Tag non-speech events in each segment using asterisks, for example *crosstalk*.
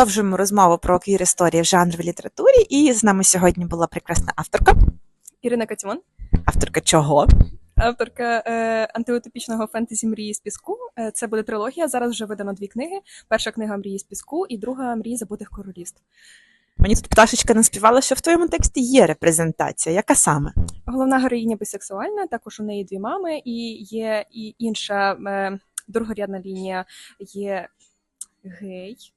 продовжуємо розмову про квір історії в жанрі літературі. І з нами сьогодні була прекрасна авторка. Ірина Катімон, Авторка чого? авторка е, антиутопічного фентезі Мрії з піску. Е, це буде трилогія. Зараз вже видано дві книги. Перша книга Мрії з піску і друга Мрії забутих королівств. Мені тут пташечка наспівала, що в твоєму тексті є репрезентація. Яка саме? Головна героїня бісексуальна, також у неї дві мами, і є і інша е, другорядна лінія є гей.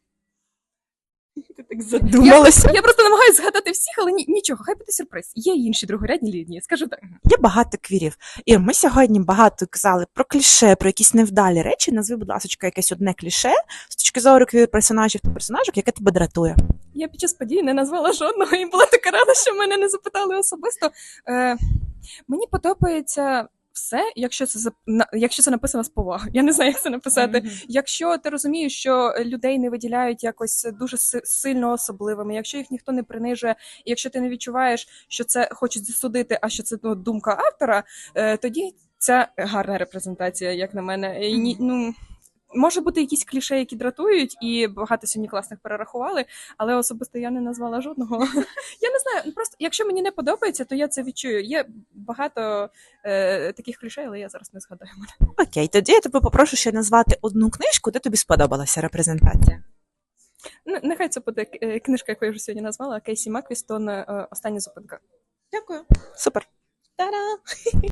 *laughs* Ти так Задумалася. Я, я просто намагаюся згадати всіх, але ні, нічого, хай буде сюрприз. Є інші другорядні лінії, скажу так. Є багато квірів. І ми сьогодні багато казали про кліше, про якісь невдалі речі. Назви, будь ласка, якесь одне кліше з точки зору квір персонажів та персонажок, яке тебе дратує. Я під час події не назвала жодного і була така рада, що мене не запитали особисто. Е, мені подобається все, якщо це якщо це написано з поваги. Я не знаю, як це написати. Якщо ти розумієш, що людей не виділяють якось дуже сильно особливими, якщо їх ніхто не принижує, і якщо ти не відчуваєш, що це хочуть засудити, а що це ну, думка автора, е, тоді це гарна репрезентація, як на мене. І, ну, може бути якісь кліше, які дратують, і багато сьогодні класних перерахували, але особисто я не назвала жодного. *laughs* Я не знаю, ну, просто якщо мені не подобається, то я це відчую. Є багато е, таких кліше, але я зараз не згадаю. Окей, тоді я тебе попрошу ще назвати одну книжку, де тобі сподобалася репрезентація. Ну, нехай це буде е, книжка, яку я вже сьогодні назвала Кейсі Маквістон е, Остання зупинка. Дякую. Супер. Та-да! *laughs*